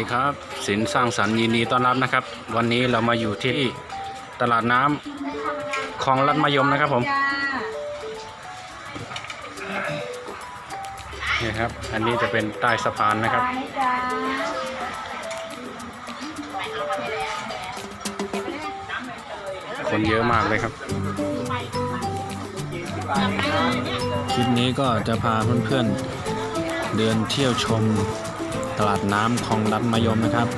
ดีครับสินสร้างสรรค์ยินดีต้อนรับนะครับ วันนี้เรามาอยู่ที่ตลาดน้ำคลองลัดมายมนะครับผมนี่ครับ อันนี้จะเป็นใต้สะพานนะครับ คนเยอะมากเลยครับ คลิปนี้ก็จะพาเพื่อนๆเดินเที่ยวชม ตลาดน้ำคลองลัดมายมนะครับ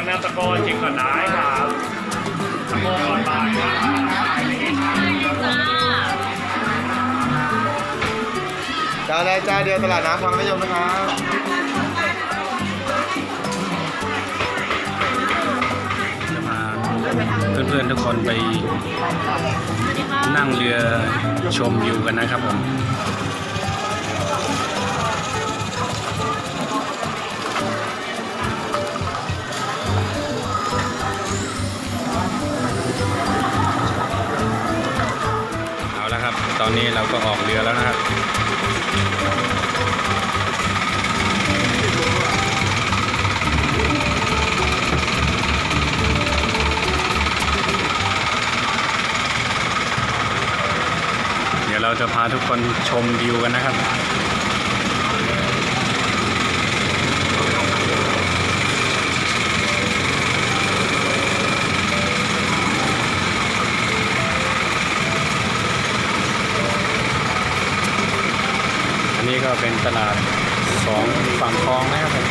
ทิล้วนนะตะโกชิมก่อนได้ครับตะโกก่อนบ่ายครับจ้าเจ้าใดเจ้าเดียวตลาดน้ำคลองนิยมนะครับจะพาเพื่อนๆทุกคนไปนั่งเรือชมวิวกันนะครับผม ตอนนี้เราก็ออกเรือแล้วนะครับเดี๋ยวเราจะพาทุกคนชมวิวกันนะครับ ก็เป็นตลาดสองฝั่งคลองนะครับผม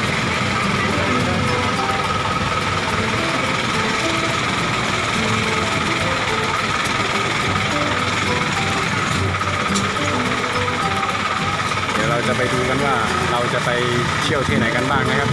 เดี๋ยวเราจะไปดูกันว่าเราจะไปเที่ยวที่ไหนกันบ้างนะครับ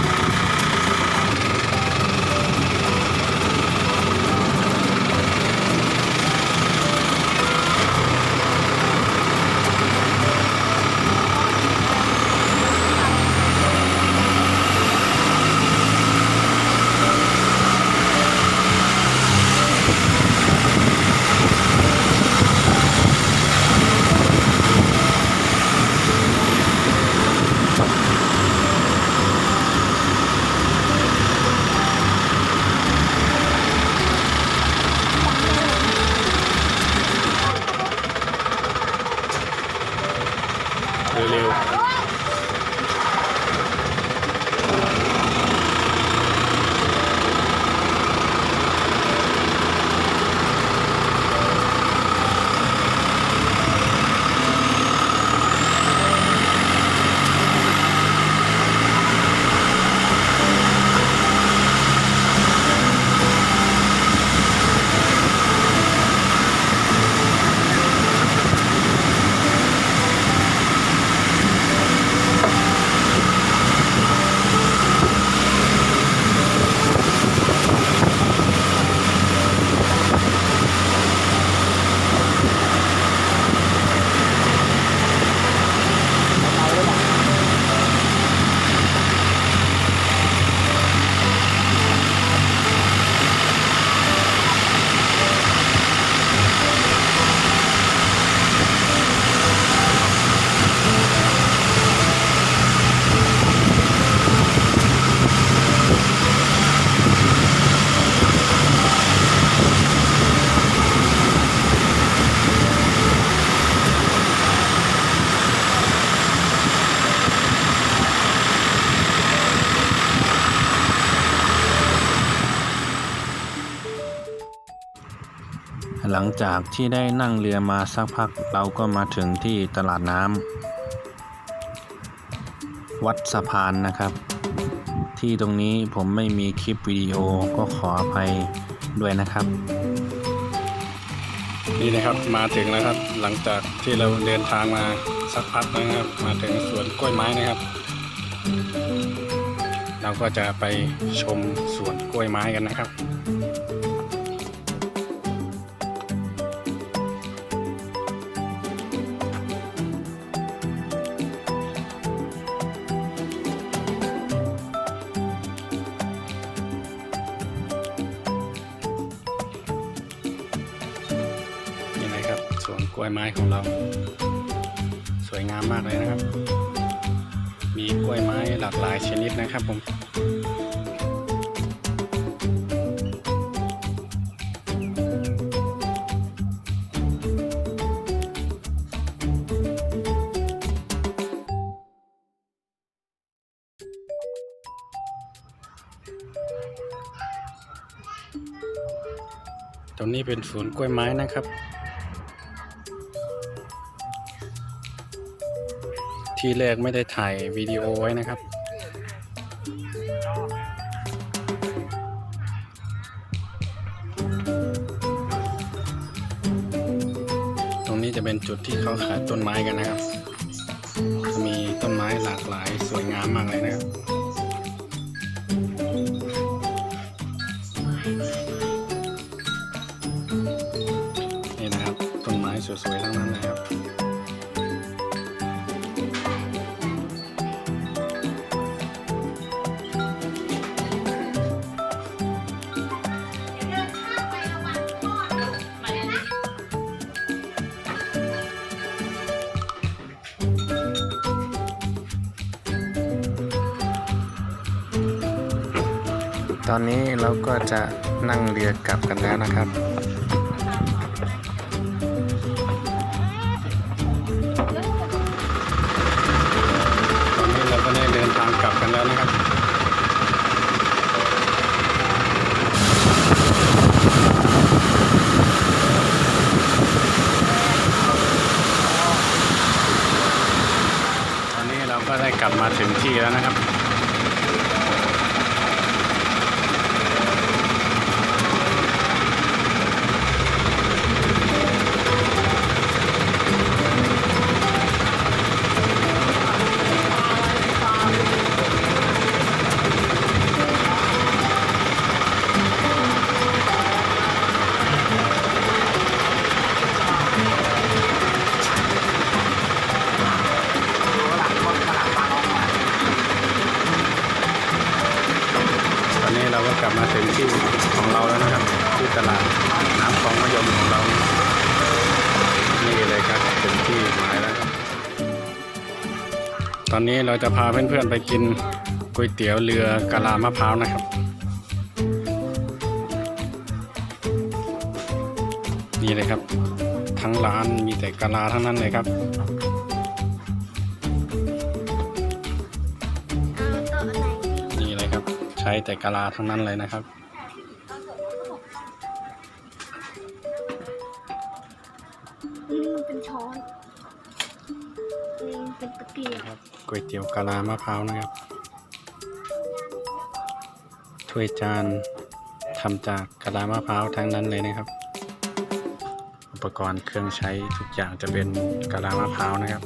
หลังจากที่ได้นั่งเรือมาสักพักเราก็มาถึงที่ตลาดน้ำวัดสะพานนะครับ ที่ตรงนี้ผมไม่มีคลิปวิดีโอก็ขออภัยด้วยนะครับ นี่นะครับมาถึงแล้วครับ หลังจากที่เราเดินทางมาสักพักนะครับ มาถึงสวนกล้วยไม้นะครับ เราก็จะไปชมสวนกล้วยไม้กันนะครับ กล้วยไม้ของเรา สวยงามมากเลยนะครับ มีกล้วยไม้หลากหลายชนิดนะครับผมตรงนี้เป็นสวนกล้วยไม้นะครับ ที่แรกไม่ได้ถ่ายวิดีโอไว้นะครับ ตรงนี้จะเป็นจุดที่เขาขายต้นไม้กันนะครับจะมีต้นไม้หลากหลายสวยงามมากเลยนะครับนี่นะครับต้นไม้สวยๆทั้งนั้นเลยครับ ตอนนี้เราก็จะนั่งเรือกลับกันแล้วนะครับตอนนี้เราก็ได้เดินทางกลับกันแล้วนะครับตอนนี้เราก็ได้กลับมาถึงที่แล้วนะครับ ถึงที่ของเราแล้วนะครับที่ตลาดน้ำคลองมะยมของเรา นี่เลยครับถึงที่หมายแล้วครับตอนนี้เราจะพาเพื่อนๆไปกินก๋วยเตี๋ยวเรือกะลามะพร้าวนะครับ นี่เลยครับ ทั้งร้านมีแต่กะลาทั้งนั้นเลยครับ ช้แต่กะลาทั้งนั้นเลยนะครับนี่มันเป็นช้อนนี่เป็นตะเกียบครับก๋วยเตี๋ยวกะลามะพร้าวนะครับ ถ้วยจานทำจากกะลามะพร้าวทั้งนั้นเลยนะครับ อุปกรณ์เครื่องใช้ทุกอย่างจะเป็นกะลามะพร้าวนะครับ